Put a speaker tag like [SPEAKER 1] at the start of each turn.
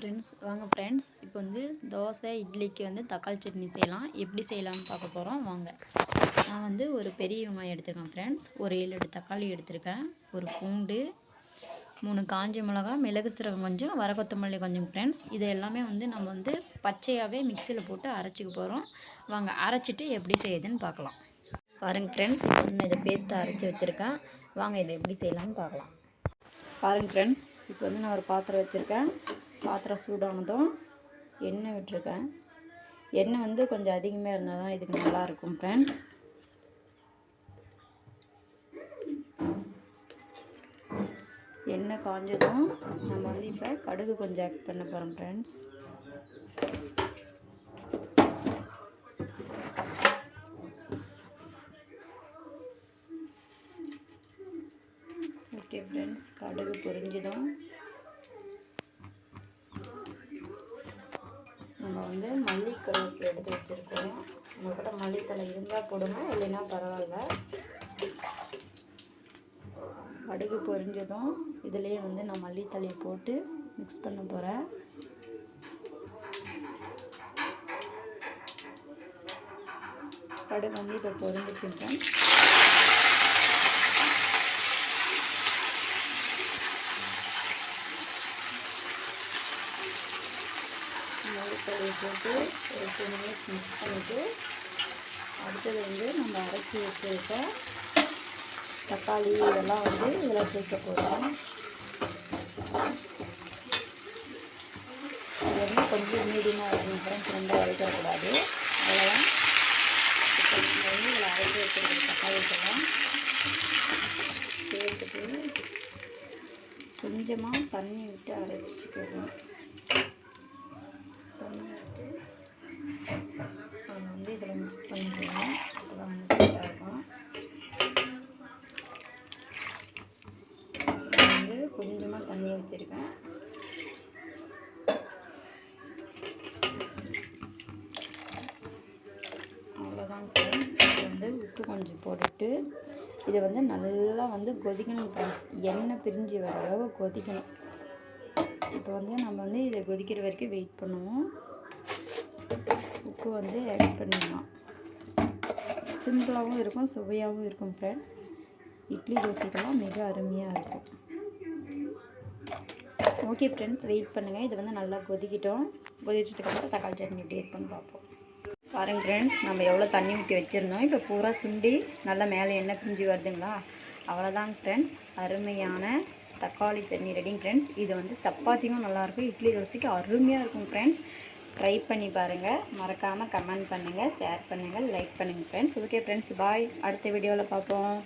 [SPEAKER 1] Friends வாங்க friends. இப்போ வந்து தோசை இட்லிக்கு வந்து தக்காளி சட்னி செய்யலாம். எப்படி செய்யலாம்னு பார்க்க போகிறோம் வாங்க. நான் வந்து ஒரு பெரிய வெங்காயம் எடுத்திருக்கேன் ஃப்ரெண்ட்ஸ். ஒரு ஏழு எட்டு தக்காளி எடுத்திருக்கேன். ஒரு பூண்டு மூணு காஞ்ச மிளகா மிளகு சீரகம் கொஞ்சம் வர கொத்தமல்லி கொஞ்சம் ஃப்ரெண்ட்ஸ். இது எல்லாமே வந்து நம்ம வந்து பச்சையாகவே மிக்சியில் போட்டு அரைச்சிக்க போகிறோம் வாங்க அரைச்சிட்டு எப்படி செய்யுதுன்னு பார்க்கலாம். பாருங்க ஃப்ரெண்ட்ஸ் நான் இதை பேஸ்ட்டை அரைச்சி வச்சுருக்கேன். வாங்க இதை எப்படி செய்யலாம்னு பார்க்கலாம். பாருங்க ஃப்ரெண்ட்ஸ் இப்போ வந்து நான் ஒரு பாத்திரம் வச்சுருக்கேன். பாத்திரம் சூடானதும் எண்ணெய் விட்டுருக்கேன். எண்ணெய் வந்து கொஞ்சம் அதிகமாக இருந்தால் தான் இதுக்கு நல்லாயிருக்கும் ஃப்ரெண்ட்ஸ் எண்ணெய் காஞ்சதும் நம்ம வந்து இப்போ கடுகு கொஞ்சம் ஆட் பண்ண போகிறோம் ஃப்ரெண்ட்ஸ் ஓகே ஃப்ரெண்ட்ஸ் கடுகு பொரிஞ்சதும் நம்ம வந்து மல்லிக்கருவேப்பிலை எடுத்து வச்சுருக்கோம் உங்கள்கிட்ட மல்லித்தலை இருந்தால் போடுங்க இல்லைன்னா பரவாயில்ல. கடுகு பொரிஞ்சதும் இதுலேயே வந்து நான் மல்லித்தலையை போட்டு மிக்ஸ் பண்ண போகிறேன் கடுகு வந்து இப்போ பொரிஞ்சிச்சுட்டேன் மல்லித்தலையை போட்டு ஒரு டூ மினிட்ஸ் மிக்ஸ் பண்ணிவிட்டு அடுத்தது வந்து நம்ம அரைச்சி வச்சுருக்க தக்காளி இதெல்லாம் வந்து இதில் சேர்க்க போகிறோம். இது வந்து கொஞ்சம் மீடியமாக இருக்கணும். ஃப்ரெண்ட்ஸ் ரொம்ப அரைக்கக்கூடாது. அவ்வளோதான் இப்போ நம்ம வந்து இதில் அரைச்சி வச்சுருக்க தக்காளிக்கெல்லாம் சேர்த்துட்டு கொஞ்சமாக தண்ணி விட்டு அரைச்சிக்கணும் தண்ணி விட்டு நம்ம வந்து இதில் மிக்ஸ் பண்ணிக்கலாம் அப்போ தான் வந்து கரெக்டாக இருக்கும் நான் வந்து கொஞ்சமாக தண்ணி ஊற்றிருக்கேன் அவ்வளோதான் ஃப்ரெண்ட்ஸ் வந்து உப்பு கொஞ்சம் போட்டுட்டு இதை வந்து நல்லா வந்து கொதிக்கணும் ஃப்ரெண்ட்ஸ் எண்ணெய் பிரிஞ்சு வர அளவு கொதிக்கணும். இப்போ வந்து நம்ம வந்து இதை கொதிக்கிற வரைக்கும் வெயிட் பண்ணுவோம். உப்பு வந்து ஆட் பண்ணிடலாம் சிம்பிளாகவும் இருக்கும் சுவையாகவும் இருக்கும் ஃப்ரெண்ட்ஸ் இட்லி தோசைக்கெல்லாம் மிக அருமையாக இருக்கும். ஓகே ஃப்ரெண்ட்ஸ் வெயிட் பண்ணுங்கள் இது வந்து நல்லா கொதிக்கிட்டோம். கொதிச்சதுக்கப்புறம் தக்காளி சட்னி எப்படி இருக்குன்னு பார்ப்போம். பாருங்கள் ஃப்ரெண்ட்ஸ் நம்ம எவ்வளோ தண்ணி ஊற்றி வச்சுருந்தோம். இப்போ பூரா சுண்டி நல்லா மேலே எண்ணெய் பிரிஞ்சு வருதுங்களா? அவ்வளோதாங்க ஃப்ரெண்ட்ஸ் அருமையான தக்காளி சட்னி ரெடிங் ஃப்ரெண்ட்ஸ் இது வந்து சப்பாத்தியும் நல்லாயிருக்கும். இட்லி தோசைக்கு அருமையாக இருக்கும் ஃப்ரெண்ட்ஸ் ட்ரை பண்ணி பாருங்கள் மறக்காமல் கமெண்ட் பண்ணுங்கள் ஷேர் பண்ணுங்கள் லைக் பண்ணுங்கள் ஃப்ரெண்ட்ஸ் ஓகே ஃப்ரெண்ட்ஸ் பாய் அடுத்த வீடியோவில் பார்ப்போம்.